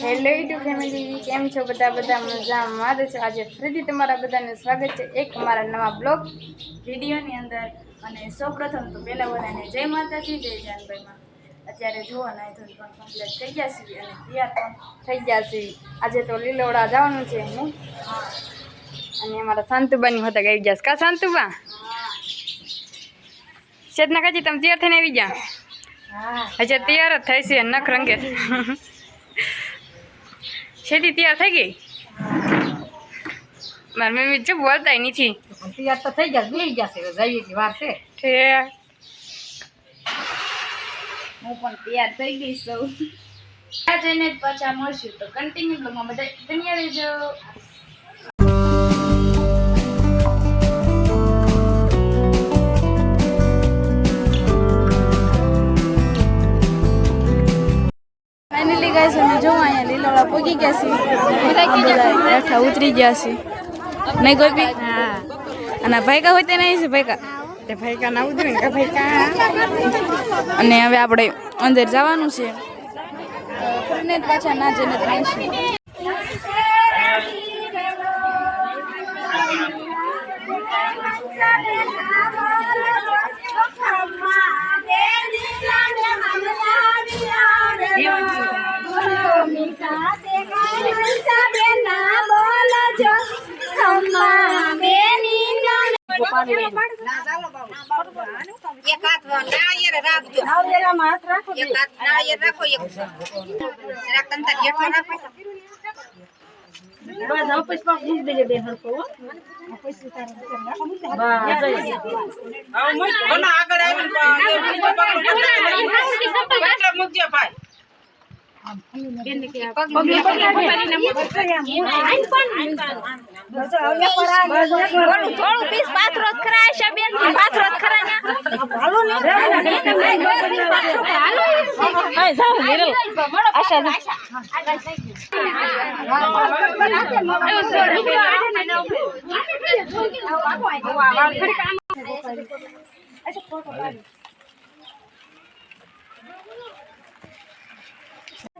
hello YouTube family કેમ છો બધા? બધા મજામાં. જ છો આજે ફરીથી તમારા બધાને સ્વાગત છે એક અમારા નવા બ્લોગ વિડીયોની અંદર. અને સૌપ્રથમ તો પહેલાં બધાને જય માતાજી જય જાનભાઈમાં અત્યારે જુઓ ના ધોન પણ કમ્પ્લીટ થઈ ગયા છીએ અને તૈયાર પણ થઈ ગયા છીએ. આજે તો લીલોડા જવાનું છે હું. અને અમારા શાંતુબાની હોતા આવી ગયા કા શાંતુબા ચેતના કાજી તમે તૈયાર થઈને આવી ગયા? હજી તૈયાર જ થઈ છે નખ રંગે. છેતી તૈયાર થઈ ગઈ? મારી મમ્મી જો બોલતા નથી. તૈયાર તો થઈ ગયા બેસી ગયા છે જઈએ કે વાર છે. છે હું પણ તૈયાર થઈ ગઈ છું. આ જઈને જ પાછા મળશું તો કન્ટિન્યુ બ્લોગમાં બધા બન્યા ફાઇનલી ગાઈસ અમે જો અહીંયા લીલોડા પોગી ગયા છીએ બેઠા ઉતરી ગયા છે. નહીં ગોપી? અને ભાઈકા હોય તે નહીં છે ભાઈકા? તે ભાઈકા ના ઉતરે ને ભાઈકા? અને હવે આપણે અંદર જવાનું છે. ફરીને પાછા ના જઈને જ એક હાથ નાળિયેર રાખજો નાળિયેરમાં હાથ રાખો એક હાથ નાળિયેર રાખો એક જરાક તંતર જેઠો રાખો બસ હવે પછી પાક દૂધ દેજે બે હરકો હો. બસ, જઈ. બના આગળ આવીને પા- એ બીજો પકડો, પકડો. એટલે મૂકજો ભાઈ થોડું થોડું પીસ પાથરો ખરા છે બેન પાથરો જ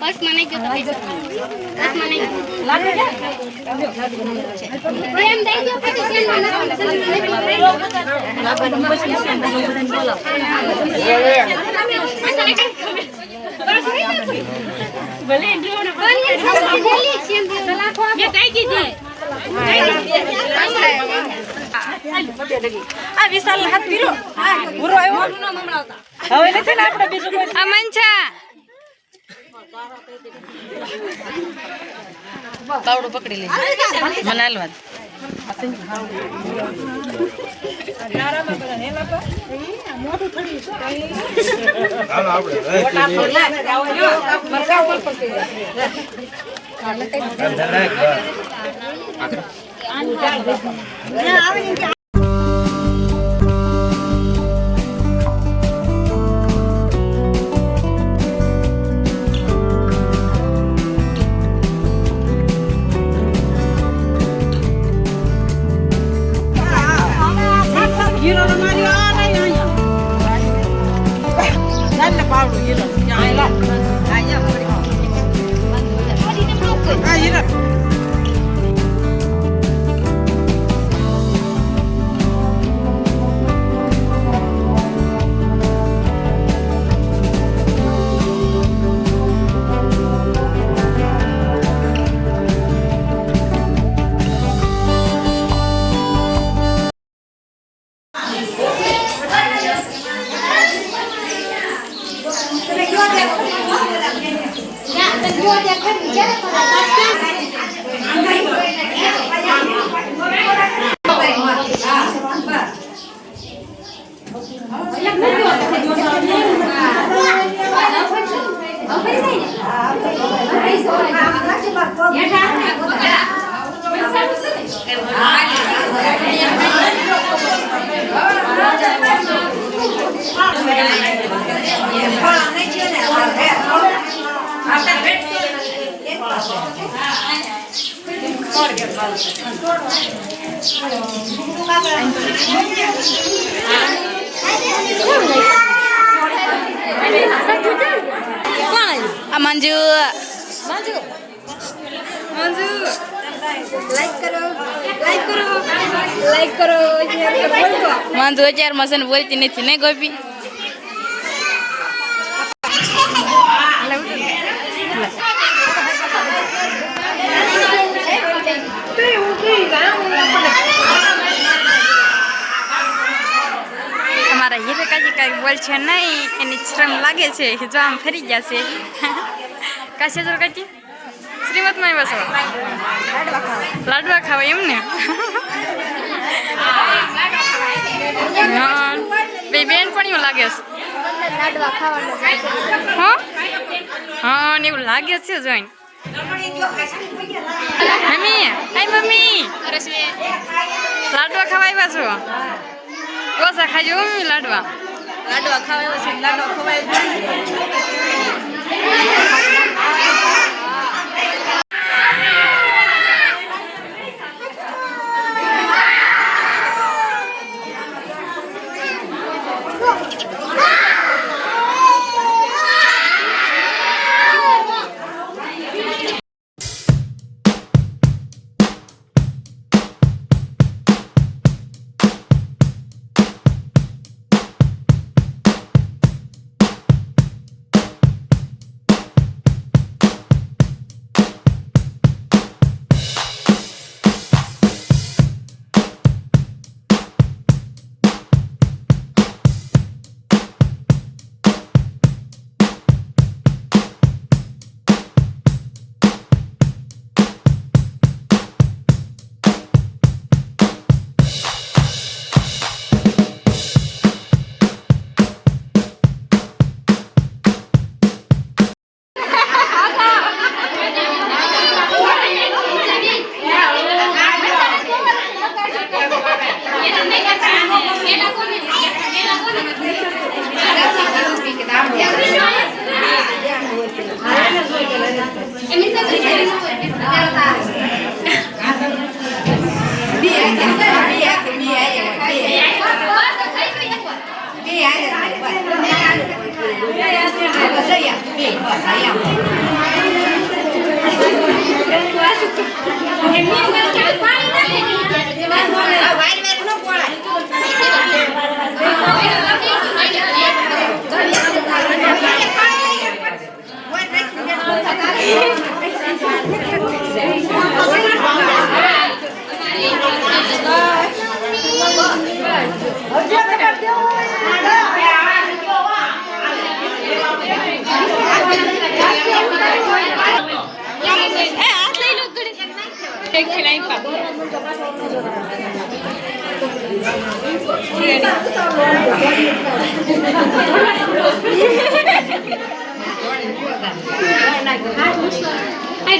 બસ મને ગયો તો બસ મને પ્રેમ દઈ દો પછી સેલ આ વિશાલ હાથ પીરો પૂરો આવ્યો. હવે નથી ને આપણે બીજું કોઈ આ મંછા તાવડો પકડી લે મને હાલવા મોટું આ મંજુ. મંજુ. મંજુ. લાઈક કરો. લાઈક કરો. લાઈક કરો. મંજુ અત્યારમાં છે ને બોલતી નથી ને ગોપી? અમારા હીરેકાજી કાંઈ બોલ છે નહીં એની શ્રમ લાગે છે જો આમ ફરી ગયા છે. કાશે જો કાચી શ્રીમતમાં આવ્યા છો? લાડવા ખાવા એમ ને? બે બેન પણ એવું લાગે છે. હા? હા ને એવું લાગે છે જોઈને. મમ્મી મમ્મી. લાડવા ખાવા આવ્યા છો? ઓછા ખાજો મમ્મી લાડવા લાડવા ખાવા છે લાડવા ખવાય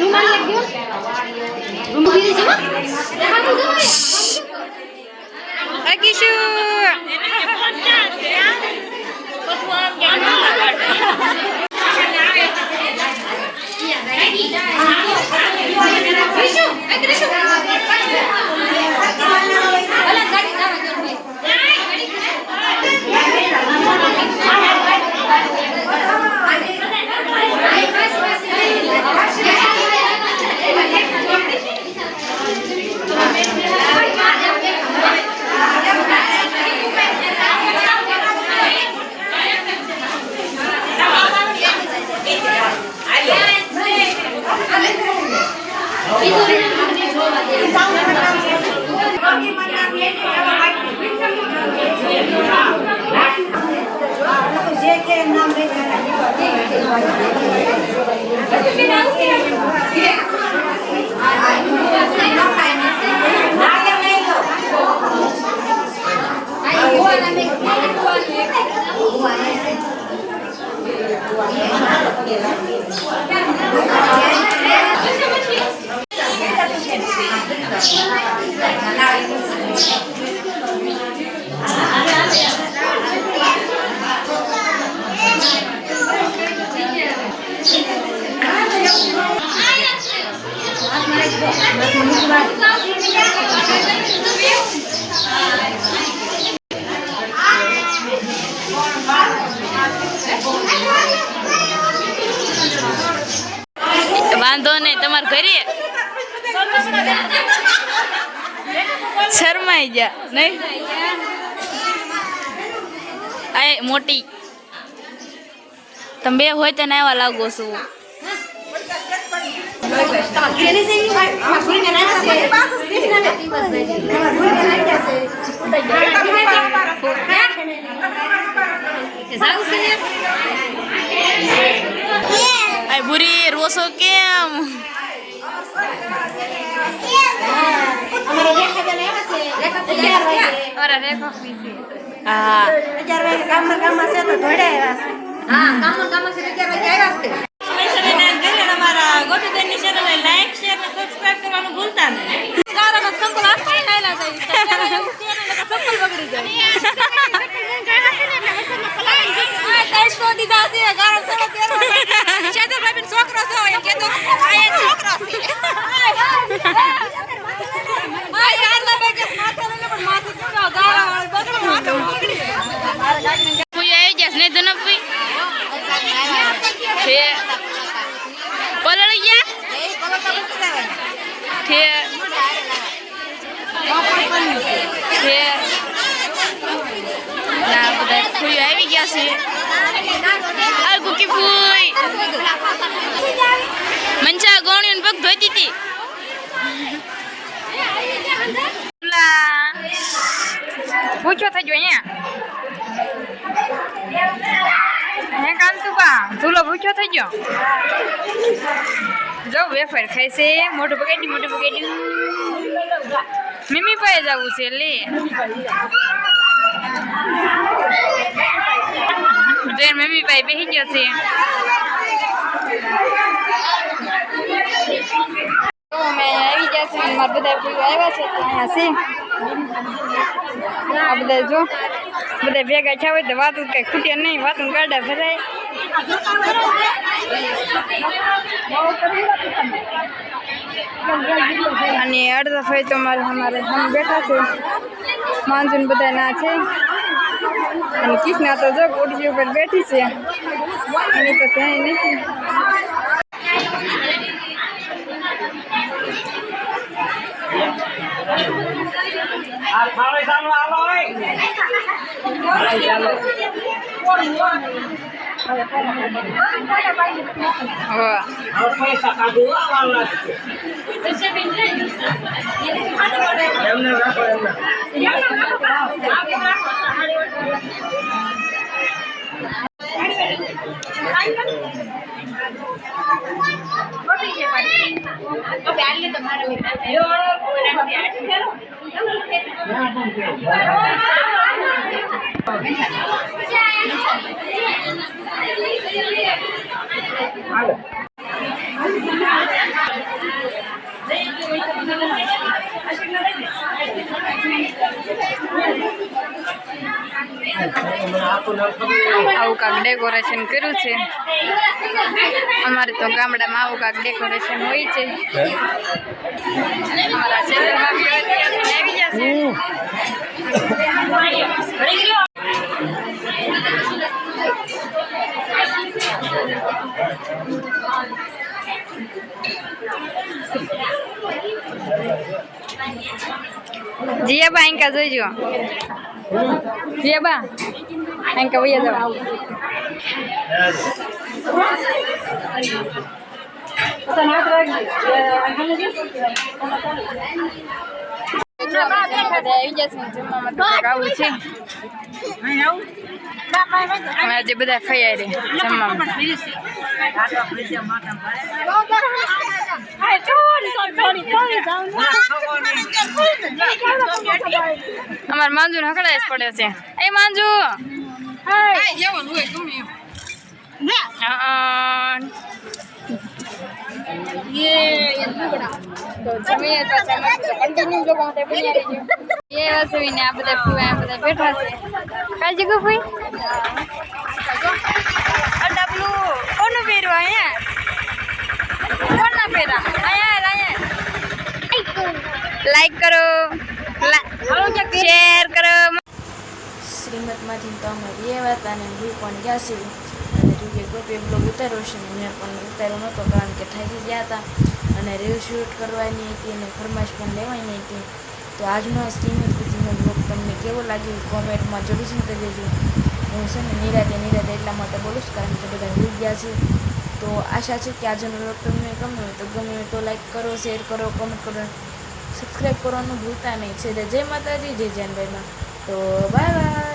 રૂમાલ લાગ્યો રૂમાલ દીધી છે હાથું જોવે અકીશું જે કે નામ લઈ વાંધો નહીં તમારે ઘરે શરમાઈ ગયા નહીં? આ મોટી. તમે બે હોય તો ના લાગો છો. આ બુરી રોસો કેમ? અમારા છે ગારમ થોડો પહેરવા શેતરભાઈ છોકરો છો એમ કે છોકરો પૂજા આવી જશે નહીં તો ન પૂઈ છે. પલળી ગયા? છે. છે. ના બધા ફૂઈ આવી ગયા છે. આ ગુકી ફૂઈ મંચા ગોણીને પગ ધોતી હતી પૂછો થજો અહીંયા? હે કાંતુ બા તુલો પૂછો થઈ ગયો? જો, વેફર ખાય છે. મોટું પકેડી મોટું પકેડી મમ્મી પાસે જવું છે, લે. બેન મમ્મી પાસે બેસી ગયો છે. અમે આવી ગયા છે બધા આવ્યા છે તો છે. આ બધા જો બધા ભેગા થયા હોય તો વાતું કઈ ખૂટે નહીં, વાતું ગાડા ભરાય. અને અડધા ફાઈ તો મારે અમારે હમ બેઠા છે. માનસૂન બધા ના છે. અને કૃષ્ણા તો જો કોટજી ઉપર બેઠી છે. એની તો ક્યાંય નથી. આ થાળી ચાલુ હાલો હોય હા હવે આવું કાંક ડેકોરેશન કર્યું છે. અમારે તો ગામડામાં આવું કાંક ડેકોરેશન હોય છે. અમારા ચેનલમાં બી અત્યારે આવી જશે જીયાબા આંકા જોઈજો તો કંઈક આવું છે અમે આજે બધા ફૈયા રે જમવામાં અમાર માંજુ હકડાય જ છે. એ માંજુ! હા. તો જમીએ પાછા બ્લોગ ઉતાર્યો છે કારણ કે થાકી ગયા હતા. અને રીલ કરવાની હતી અને ફરમાશ પણ લેવાની હતી. તો આજનો શ્રીમત બ્લોગ તમને કેવો લાગ્યો કોમેન્ટમાં જરૂરથી કરી દેજો. હું છે નિરાતે નિરાતે એટલા માટે બોલું છું કારણ કે બધા ભૂલી ગયા છે. તો આશા છે કે આજનો વ્લોગ તમને ગમ્યો હોય તો ગમ્યો તો લાઈક કરો શેર કરો કમેન્ટ કરો સબસ્ક્રાઈબ કરવાનું ભૂલતા નહીં. છે જય માતાજી, જય જૈનભાઈમાં તો બાય બાય